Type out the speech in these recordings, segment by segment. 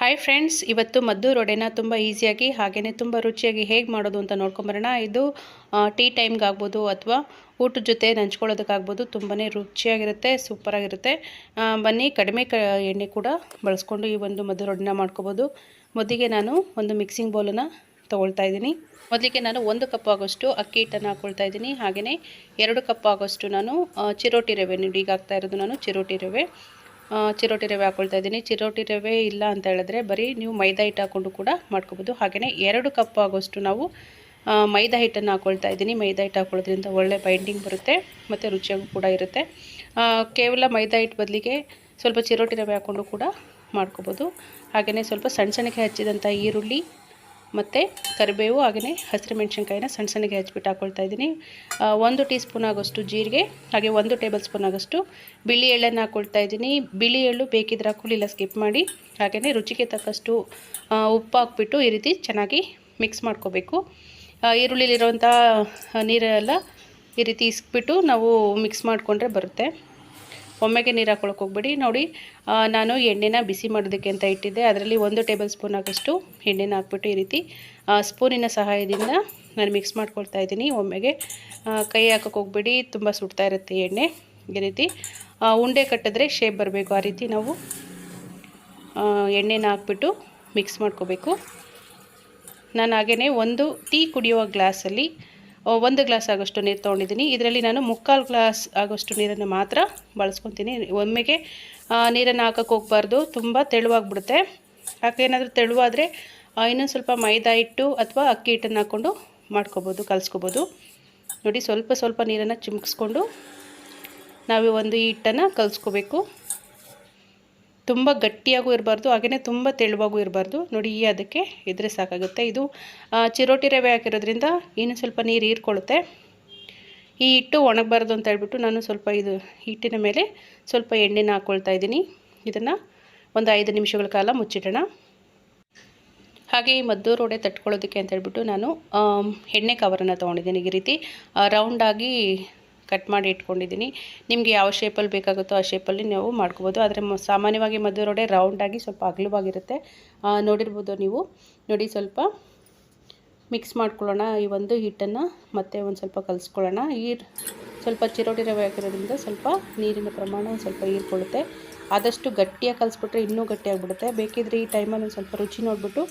Hi friends ಇವತ್ತು ಮದ್ದು ರೊಡೆನ ತುಂಬ ಈಸಿಯಾಗಿ ಹಾಗೆಯೇ ತುಂಬ ರುಚಿಯಾಗಿ ಹೇಗೆ ಮಾಡೋದು ಅಂತ ನೋಡ್ಕೊಂಬರೋಣ. ಇದು ಟೀ ಟೈಮ್ಗೆ ಆಗ್ಬೋದು ಅಥವಾ ಊಟದ ಜೊತೆ ನಂಚ್ಕೊಳ್ಳೋದಕ್ಕಾಗ್ಬೋದು ತುಂಬಾ ರುಚಿಯಾಗಿರುತ್ತೆ ಸೂಪರಾಗಿರುತ್ತೆ ಬನ್ನಿ, ಕಡಿಮೆ ಕ, ಎಣ್ಣೆ ಕೂಡ ಬಳಸ್ಕೊಂಡು ಈ ಒಂದು ಮದ್ದು ರೊಡೆನ ಮಾಡ್ಕೋಬೋದು. ಮೊದಲಿಗೆ ನಾನು ಒಂದು ಮಿಕ್ಸಿಂಗ್ ಬೌಲನ್ನು ತೊಗೊಳ್ತಾ ಇದ್ದೀನಿ. ಮೊದಲಿಗೆ ನಾನು ಒಂದು ಕಪ್ ಆಗೋಷ್ಟು ಅಕ್ಕಿ ಹಿಟ್ಟನ್ನು ಹಾಕ್ಕೊಳ್ತಾ ಇದ್ದೀನಿ. ಹಾಗೆಯೇ ಎರಡು ಕಪ್ ಆಗೋಷ್ಟು ನಾನು ಚಿರೋಟಿ ರವೆ, ನೀಡಿಗೆ ಹಾಕ್ತಾ ಇರೋದು ನಾನು ಚಿರೋಟಿ ರವೆ. ಚಿರೋಟಿ ರವೆ ಹಾಕ್ಕೊಳ್ತಾ ಇದ್ದೀನಿ. ಚಿರೋಟಿ ರವೆ ಇಲ್ಲ ಅಂತ ಹೇಳಿದ್ರೆ ಬರೀ ನೀವು ಮೈದಾ ಹಿಟ್ಟು ಹಾಕ್ಕೊಂಡು ಕೂಡ ಮಾಡ್ಕೋಬೋದು. ಹಾಗೆಯೇ ಎರಡು ಕಪ್ ಆಗೋಷ್ಟು ನಾವು ಮೈದಾ ಹಿಟ್ಟನ್ನು ಹಾಕ್ಕೊಳ್ತಾ ಇದ್ದೀನಿ. ಮೈದಾ ಹಿಟ್ಟು ಹಾಕೊಳ್ಳೋದ್ರಿಂದ ಒಳ್ಳೆ ಬೈಂಡಿಂಗ್ ಬರುತ್ತೆ ಮತ್ತು ರುಚಿಯಾಗೂ ಕೂಡ ಇರುತ್ತೆ. ಕೇವಲ ಮೈದಾ ಹಿಟ್ಟು ಬದಲಿಗೆ ಸ್ವಲ್ಪ ಚಿರೋಟಿ ರವೆ ಹಾಕ್ಕೊಂಡು ಕೂಡ ಮಾಡ್ಕೋಬೋದು. ಹಾಗೆಯೇ ಸ್ವಲ್ಪ ಸಣ್ಣ ಸಣ್ಣಗೆ ಹಚ್ಚಿದಂಥ ಈರುಳ್ಳಿ ಮತ್ತು ಕರಿಬೇವು ಹಾಗೆಯೇ ಹಸಿರು ಮೆಣಸಿನ್ಕಾಯಿನ ಸಣ್ಣ ಸಣ್ಣಗೆ ಹಚ್ಬಿಟ್ಟು ಹಾಕ್ಕೊಳ್ತಾ ಇದ್ದೀನಿ. ಒಂದು ಟೀ ಸ್ಪೂನ್ ಆಗೋಷ್ಟು ಜೀರಿಗೆ, ಹಾಗೆ ಒಂದು ಟೇಬಲ್ ಸ್ಪೂನ್ ಆಗೋಷ್ಟು ಬಿಳಿ ಎಳ್ಳನ್ನು ಹಾಕ್ಕೊಳ್ತಾ ಇದ್ದೀನಿ. ಬಿಳಿ ಎಳ್ಳು ಬೇಕಿದ್ರೆ ಹಾಕ್ಕೊಳ್ಳಿ, ಇಲ್ಲ ಸ್ಕಿಪ್ ಮಾಡಿ. ಹಾಗೆಯೇ ರುಚಿಗೆ ತಕ್ಕಷ್ಟು ಉಪ್ಪು ಹಾಕ್ಬಿಟ್ಟು ಈ ರೀತಿ ಚೆನ್ನಾಗಿ ಮಿಕ್ಸ್ ಮಾಡ್ಕೋಬೇಕು. ಈರುಳ್ಳಿಲಿರುವಂಥ ನೀರೆಲ್ಲ ಈ ರೀತಿ ಇಸ್ಕ್ಬಿಟ್ಟು ನಾವು ಮಿಕ್ಸ್ ಮಾಡಿಕೊಂಡ್ರೆ ಬರುತ್ತೆ. ಒಮ್ಮೆಗೆ ನೀರು ಹಾಕೊಳ್ಳೋಕೆ ಹೋಗ್ಬೇಡಿ. ನೋಡಿ ನಾನು ಎಣ್ಣೆನ ಬಿಸಿ ಮಾಡೋದಕ್ಕೆ ಅಂತ ಇಟ್ಟಿದ್ದೆ. ಅದರಲ್ಲಿ ಒಂದು ಟೇಬಲ್ ಸ್ಪೂನ್ ಆಗೋಷ್ಟು ಎಣ್ಣೆನ ಹಾಕ್ಬಿಟ್ಟು ಈ ರೀತಿ ಸ್ಪೂನಿನ ಸಹಾಯದಿಂದ ನಾನು ಮಿಕ್ಸ್ ಮಾಡ್ಕೊಳ್ತಾ ಇದ್ದೀನಿ. ಒಮ್ಮೆಗೆ ಕೈ ಹಾಕೋಕೆ ಹೋಗ್ಬೇಡಿ. ತುಂಬ ಸುಡ್ತಾ ಇರುತ್ತೆ ಎಣ್ಣೆ. ಈ ರೀತಿ ಉಂಡೆ ಕಟ್ಟಿದ್ರೆ ಶೇಪ್ ಬರಬೇಕು. ಆ ರೀತಿ ನಾವು ಎಣ್ಣೆನ ಹಾಕ್ಬಿಟ್ಟು ಮಿಕ್ಸ್ ಮಾಡ್ಕೋಬೇಕು. ನಾನು ಹಾಗೆಯೇ ಒಂದು ಟೀ ಕುಡಿಯುವ ಗ್ಲಾಸಲ್ಲಿ ಒಂದು ಗ್ಲಾಸ್ ಆಗೋಷ್ಟು ನೀರು ತೊಗೊಂಡಿದ್ದೀನಿ. ಇದರಲ್ಲಿ ನಾನು ಮುಕ್ಕಾಲು ಗ್ಲಾಸ್ ಆಗೋಷ್ಟು ನೀರನ್ನು ಮಾತ್ರ ಬಳಸ್ಕೊತೀನಿ. ಒಮ್ಮೆಗೆ ನೀರನ್ನು ಹಾಕೋಕ್ಕೆ ಹೋಗ್ಬಾರ್ದು. ತುಂಬ ತೆಳುವಾಗ್ಬಿಡುತ್ತೆ. ಯಾಕೇನಾದರೂ ತೆಳುವಾದರೆ ಇನ್ನೊಂದು ಸ್ವಲ್ಪ ಮೈದಾ ಹಿಟ್ಟು ಅಥವಾ ಅಕ್ಕಿ ಹಿಟ್ಟನ್ನು ಹಾಕ್ಕೊಂಡು ಮಾಡ್ಕೊಬೋದು, ಕಲಸ್ಕೋಬೋದು. ನೋಡಿ, ಸ್ವಲ್ಪ ಸ್ವಲ್ಪ ನೀರನ್ನು ಚಿಮ್ಕಿಸ್ಕೊಂಡು, ನಾವು ಒಂದು ಹಿಟ್ಟನ್ನು ಕಲಿಸ್ಕೋಬೇಕು. ತುಂಬ ಗಟ್ಟಿಯಾಗೂ ಇರಬಾರ್ದು ಹಾಗೆಯೇ ತುಂಬ ತೆಳುವಾಗೂ ಇರಬಾರ್ದು. ನೋಡಿ, ಈ ಅದಕ್ಕೆ ಇದ್ರೆ ಸಾಕಾಗುತ್ತೆ. ಇದು ಚಿರೋಟಿ ರವೆ ಹಾಕಿರೋದ್ರಿಂದ ಇನ್ನೂ ಸ್ವಲ್ಪ ನೀರು ಹೀರ್ಕೊಳ್ಳುತ್ತೆ. ಈ ಹಿಟ್ಟು ಒಣಗಬಾರ್ದು ಅಂತ ಹೇಳ್ಬಿಟ್ಟು ನಾನು ಸ್ವಲ್ಪ ಇದು, ಹಿಟ್ಟಿನ ಮೇಲೆ ಸ್ವಲ್ಪ ಎಣ್ಣೆನ ಹಾಕ್ಕೊಳ್ತಾ ಇದ್ದೀನಿ. ಇದನ್ನು ಒಂದು ಐದು ನಿಮಿಷಗಳ ಕಾಲ ಮುಚ್ಚಿಡೋಣ. ಹಾಗೆ ಈ ಮದ್ದೂರು ರೋಡೆ ತಟ್ಕೊಳ್ಳೋದಕ್ಕೆ ಅಂತ ಹೇಳ್ಬಿಟ್ಟು ನಾನು ಎಣ್ಣೆ ಕವರನ್ನು ತೊಗೊಂಡಿದ್ದೀನಿ ಈ ರೀತಿ. ರೌಂಡಾಗಿ ಕಟ್ ಮಾಡಿ ಇಟ್ಕೊಂಡಿದ್ದೀನಿ. ನಿಮಗೆ ಯಾವ ಶೇಪಲ್ಲಿ ಬೇಕಾಗುತ್ತೋ ಆ ಶೇಪಲ್ಲಿ ನೀವು ಮಾಡ್ಕೋಬೋದು. ಆದರೆ ಸಾಮಾನ್ಯವಾಗಿ ಮದುವೆ ರೋಡೆ ರೌಂಡಾಗಿ ಸ್ವಲ್ಪ ಅಗಲವಾಗಿರುತ್ತೆ. ನೋಡಿರ್ಬೋದು ನೀವು. ನೋಡಿ ಸ್ವಲ್ಪ ಮಿಕ್ಸ್ ಮಾಡ್ಕೊಳ್ಳೋಣ ಈ ಒಂದು ಹಿಟ್ಟನ್ನು, ಮತ್ತೆ ಒಂದು ಸ್ವಲ್ಪ ಕಲಿಸ್ಕೊಳ್ಳೋಣ. ಈ ಸ್ವಲ್ಪ ಚಿರೋಟಿ ರವೆ ಹಾಕಿರೋದ್ರಿಂದ ಸ್ವಲ್ಪ ನೀರಿನ ಪ್ರಮಾಣ ಒಂದು ಸ್ವಲ್ಪ ಹೀರ್ಕೊಳ್ಳುತ್ತೆ. ಆದಷ್ಟು ಗಟ್ಟಿಯಾಗಿ ಕಲಿಸ್ಬಿಟ್ರೆ ಇನ್ನೂ ಗಟ್ಟಿಯಾಗಿಬಿಡುತ್ತೆ. ಬೇಕಿದ್ರೆ ಈ ಟೈಮಲ್ಲಿ ಒಂದು ಸ್ವಲ್ಪ ರುಚಿ ನೋಡಿಬಿಟ್ಟು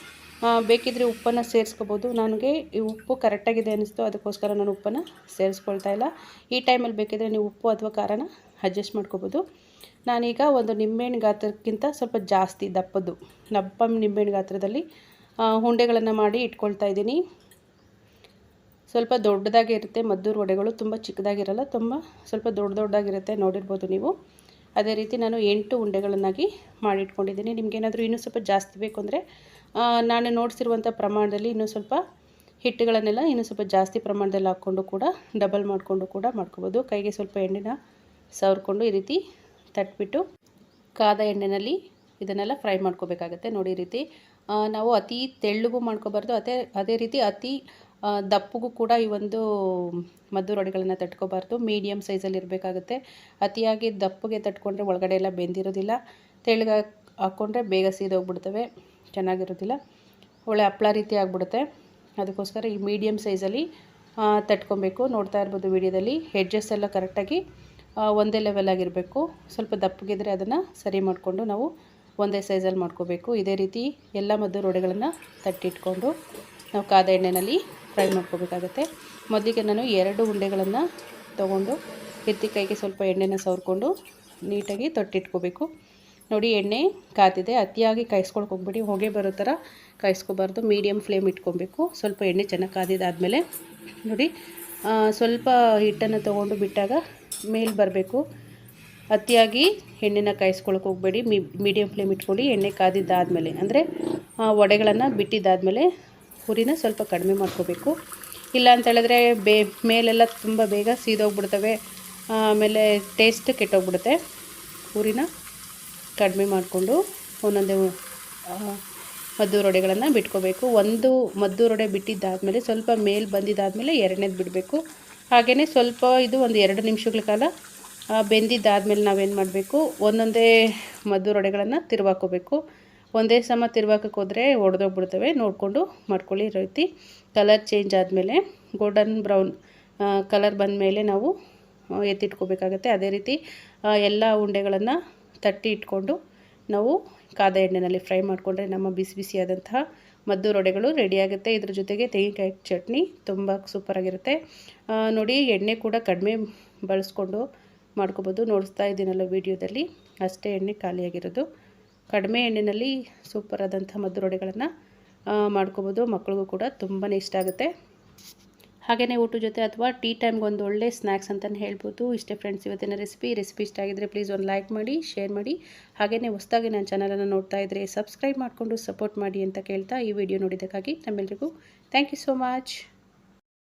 ಬೇಕಿದ್ರೆ ಉಪ್ಪನ್ನು ಸೇರಿಸ್ಕೋಬೋದು. ನನಗೆ ಈ ಉಪ್ಪು ಕರೆಕ್ಟಾಗಿದೆ ಅನ್ನಿಸ್ತು, ಅದಕ್ಕೋಸ್ಕರ ನಾನು ಉಪ್ಪನ್ನು ಸೇರಿಸ್ಕೊಳ್ತಾ ಇಲ್ಲ. ಈ ಟೈಮಲ್ಲಿ ಬೇಕಿದ್ರೆ ನೀವು ಉಪ್ಪು ಅಥವಾ ಖಾರನ ಅಡ್ಜಸ್ಟ್ ಮಾಡ್ಕೋಬೋದು. ನಾನೀಗ ಒಂದು ನಿಂಬೆಹಣ್ಣು ಗಾತ್ರಕ್ಕಿಂತ ಸ್ವಲ್ಪ ಜಾಸ್ತಿ ದಪ್ಪದ್ದು. ದಪ್ಪ ನಿಂಬೆಹಣ್ಣು ಗಾತ್ರದಲ್ಲಿ ಉಂಡೆಗಳನ್ನು ಮಾಡಿ ಇಟ್ಕೊಳ್ತಾ ಇದ್ದೀನಿ. ಸ್ವಲ್ಪ ದೊಡ್ಡದಾಗಿ ಇರುತ್ತೆ ಮದ್ದೂರು ವಡೆಗಳು ತುಂಬ ಚಿಕ್ಕದಾಗಿರಲ್ಲ, ತುಂಬ ಸ್ವಲ್ಪ ದೊಡ್ಡ ದೊಡ್ಡದಾಗಿರುತ್ತೆ, ನೋಡಿರ್ಬೋದು ನೀವು. ಅದೇ ರೀತಿ ನಾನು ಎಂಟು ಉಂಡೆಗಳನ್ನಾಗಿ ಮಾಡಿಟ್ಕೊಂಡಿದ್ದೀನಿ. ನಿಮಗೇನಾದರೂ ಇನ್ನೂ ಸ್ವಲ್ಪ ಜಾಸ್ತಿ ಬೇಕು ಅಂದರೆ ನಾನು ನೋಡಿಸಿರುವಂಥ ಪ್ರಮಾಣದಲ್ಲಿ ಇನ್ನೂ ಸ್ವಲ್ಪ ಹಿಟ್ಟುಗಳನ್ನೆಲ್ಲ ಇನ್ನೂ ಸ್ವಲ್ಪ ಜಾಸ್ತಿ ಪ್ರಮಾಣದಲ್ಲಿ ಹಾಕ್ಕೊಂಡು ಕೂಡ ಡಬಲ್ ಮಾಡಿಕೊಂಡು ಕೂಡ ಮಾಡ್ಕೋಬೋದು. ಕೈಗೆ ಸ್ವಲ್ಪ ಎಣ್ಣೆನ ಸವರ್ಕೊಂಡು ಈ ರೀತಿ ತಟ್ಬಿಟ್ಟು ಕಾದ ಎಣ್ಣೆಯಲ್ಲಿ ಇದನ್ನೆಲ್ಲ ಫ್ರೈ ಮಾಡ್ಕೋಬೇಕಾಗತ್ತೆ. ನೋಡಿ ರೀತಿ ನಾವು ಅತಿ ತೆಳ್ಳಗೂ ಮಾಡ್ಕೋಬಾರ್ದು, ಅದೇ ಅದೇ ರೀತಿ ಅತಿ ದಪ್ಪಗೂ ಕೂಡ ಈ ಒಂದು ಮದ್ದು ವಡೆಗಳನ್ನು ತಟ್ಕೋಬಾರ್ದು. ಮೀಡಿಯಮ್ ಸೈಜಲ್ಲಿ ಇರಬೇಕಾಗುತ್ತೆ. ಅತಿಯಾಗಿ ದಪ್ಪಗೆ ತಟ್ಕೊಂಡ್ರೆ ಒಳಗಡೆ ಎಲ್ಲ ಬೆಂದಿರೋದಿಲ್ಲ. ತೆಳ್ಳಗೆ ಹಾಕ್ಕೊಂಡ್ರೆ ಬೇಗ ಸೀದೋಗ್ಬಿಡ್ತವೆ. ಚೆನ್ನಾಗಿರೋದಿಲ್ಲ. ಒಳ್ಳೆ ಹಪ್ಳ ರೀತಿ ಆಗಿಬಿಡುತ್ತೆ. ಅದಕ್ಕೋಸ್ಕರ ಈ ಮೀಡಿಯಮ್ ಸೈಜಲ್ಲಿ ತಟ್ಕೊಬೇಕು. ನೋಡ್ತಾ ಇರ್ಬೋದು ವಿಡಿಯೋದಲ್ಲಿ. ಹೆಡ್ಜಸ್ ಎಲ್ಲ ಕರೆಕ್ಟಾಗಿ ಒಂದೇ ಲೆವೆಲ್ ಆಗಿರಬೇಕು. ಸ್ವಲ್ಪ ದಪ್ಪಗಿದ್ರೆ ಅದನ್ನು ಸರಿ ಮಾಡಿಕೊಂಡು ನಾವು ಒಂದೇ ಸೈಜಲ್ಲಿ ಮಾಡ್ಕೋಬೇಕು. ಇದೇ ರೀತಿ ಎಲ್ಲ ಮದ್ದು ರೊಡೆಗಳನ್ನು ತಟ್ಟಿಟ್ಕೊಂಡು ನಾವು ಕಾದ ಎಣ್ಣೆಯಲ್ಲಿ ಫ್ರೈ ಮಾಡ್ಕೋಬೇಕಾಗತ್ತೆ. ಮೊದಲಿಗೆ ನಾನು ಎರಡು ಉಂಡೆಗಳನ್ನು ತೊಗೊಂಡು ಎತ್ತಿ ಕೈಗೆ ಸ್ವಲ್ಪ ಎಣ್ಣೆನ ಸವರ್ಕೊಂಡು ನೀಟಾಗಿ ತೊಟ್ಟಿಟ್ಕೋಬೇಕು. ನೋಡಿ, ಎಣ್ಣೆ ಕಾದಿದೆ. ಅತಿಯಾಗಿ ಕಾಯಿಸ್ಕೊಳಕ್ಕೆ ಹೋಗ್ಬೇಡಿ. ಹೊಗೆ ಬರೋ ಥರ ಕಾಯಿಸ್ಕೋಬಾರ್ದು. ಮೀಡಿಯಮ್ ಫ್ಲೇಮ್ ಇಟ್ಕೊಬೇಕು. ಸ್ವಲ್ಪ ಎಣ್ಣೆ ಚೆನ್ನಾಗಿ ಕಾದಿದ್ದಾದಮೇಲೆ ನೋಡಿ ಸ್ವಲ್ಪ ಹಿಟ್ಟನ್ನು ತೊಗೊಂಡು ಬಿಟ್ಟಾಗ ಮೇಲೆ ಬರಬೇಕು. ಅತಿಯಾಗಿ ಎಣ್ಣೆನ ಕಾಯಿಸ್ಕೊಳಕ್ಕೆ ಹೋಗಬೇಡಿ. ಮೀಡಿಯಂ ಮೀಡಿಯಮ್ ಫ್ಲೇಮ್ ಇಟ್ಕೊಳ್ಳಿ ಎಣ್ಣೆ ಕಾದಿದ್ದಾದಮೇಲೆ, ಅಂದರೆ ವಡೆಗಳನ್ನು ಬಿಟ್ಟಿದ್ದಾದಮೇಲೆ ಹುರಿನ ಸ್ವಲ್ಪ ಕಡಿಮೆ ಮಾಡ್ಕೋಬೇಕು. ಇಲ್ಲ ಅಂತ ಹೇಳಿದ್ರೆ ಬೇ, ಮೇಲೆಲ್ಲ ತುಂಬ ಬೇಗ ಸೀದೋಗ್ಬಿಡ್ತವೆ. ಆಮೇಲೆ ಟೇಸ್ಟ್ ಕೆಟ್ಟೋಗ್ಬಿಡುತ್ತೆ. ಪೂರಿನ ಕಡಿಮೆ ಮಾಡಿಕೊಂಡು ಒಂದೊಂದೇ ಮದ್ದು ರೊಡೆಗಳನ್ನು ಬಿಟ್ಕೋಬೇಕು. ಒಂದು ಮದ್ದು ರೊಡೆ ಬಿಟ್ಟಿದ್ದಾದಮೇಲೆ, ಸ್ವಲ್ಪ ಮೇಲೆ ಬಂದಿದ್ದಾದಮೇಲೆ ಎರಡನೇದು ಬಿಡಬೇಕು. ಹಾಗೆಯೇ ಸ್ವಲ್ಪ ಇದು ಒಂದು ಎರಡು ನಿಮಿಷಗಳ ಕಾಲ ಬೆಂದಿದ್ದಾದಮೇಲೆ ನಾವೇನು ಮಾಡಬೇಕು? ಒಂದೊಂದೇ ಮದ್ದು ರೊಡೆಗಳನ್ನು ತಿರುವಾಕೋಬೇಕು. ಒಂದೇ ಸಮ ತಿರ್ವಾಕಕ್ಕೆ ಹೋದರೆ ಒಡೆದೋಗ್ಬಿಡ್ತವೆ. ನೋಡಿಕೊಂಡು ಮಾಡ್ಕೊಳ್ಳಿ ರೀತಿ. ಕಲರ್ ಚೇಂಜ್ ಆದಮೇಲೆ ಗೋಲ್ಡನ್ ಬ್ರೌನ್ ಕಲರ್ ಬಂದ ಮೇಲೆ ನಾವು ಎತ್ತಿಟ್ಕೋಬೇಕಾಗತ್ತೆ. ಅದೇ ರೀತಿ ಎಲ್ಲ ಉಂಡೆಗಳನ್ನು ತಟ್ಟಿ ಇಟ್ಕೊಂಡು ನಾವು ಕಾದ ಎಣ್ಣೆಯಲ್ಲಿ ಫ್ರೈ ಮಾಡಿಕೊಂಡ್ರೆ ನಮ್ಮ ಬಿಸಿ ಬಿಸಿಯಾದಂತಹ ಮದ್ದು ರೊಡೆಗಳು ರೆಡಿಯಾಗುತ್ತೆ ಇದ್ರ ಜೊತೆಗೆ ತೆಂಗಿನಕಾಯಿ ಚಟ್ನಿ ತುಂಬ ಸೂಪರಾಗಿರುತ್ತೆ ನೋಡಿ, ಎಣ್ಣೆ ಕೂಡ ಕಡಿಮೆ ಬಳಸ್ಕೊಂಡು ಮಾಡ್ಕೋಬೋದು. ನೋಡಿಸ್ತಾ ಇದ್ದೀನಲ್ಲ ವೀಡಿಯೋದಲ್ಲಿ. ಅಷ್ಟೇ ಎಣ್ಣೆ ಖಾಲಿಯಾಗಿರೋದು. ಕಡಿಮೆ ಎಣ್ಣೆಯಲ್ಲಿ ಸೂಪರಾದಂಥ ಮದ್ದು ರೊಡೆಗಳನ್ನು ಮಾಡ್ಕೋಬೋದು. ಮಕ್ಕಳಿಗೂ ಕೂಡ ತುಂಬಾ ಇಷ್ಟ ಆಗುತ್ತೆ. ಹಾಗೆಯೇ ಊಟದ ಜೊತೆ ಅಥವಾ ಟೀ ಟೈಮ್ಗೆ ಒಂದು ಒಳ್ಳೆ ಸ್ನ್ಯಾಕ್ಸ್ ಅಂತಲೇ ಹೇಳ್ಬೋದು. ಇಷ್ಟೇ ಫ್ರೆಂಡ್ಸ್ ಇವತ್ತಿನ ರೆಸಿಪಿ ರೆಸಿಪಿ ಇಷ್ಟ ಆಗಿದ್ದರೆ ಪ್ಲೀಸ್ ಒಂದು ಲೈಕ್ ಮಾಡಿ ಶೇರ್ ಮಾಡಿ. ಹಾಗೆಯೇ ಹೊಸದಾಗಿ ನನ್ನ ಚಾನಲನ್ನು ನೋಡ್ತಾ ಇದ್ದರೆ ಸಬ್ಸ್ಕ್ರೈಬ್ ಮಾಡಿಕೊಂಡು ಸಪೋರ್ಟ್ ಮಾಡಿ ಅಂತ ಕೇಳ್ತಾ ಈ ವಿಡಿಯೋ ನೋಡಿದ್ದಕ್ಕಾಗಿ ನಮ್ಮೆಲ್ಲರಿಗೂ ಥ್ಯಾಂಕ್ ಯು ಸೋ ಮಚ್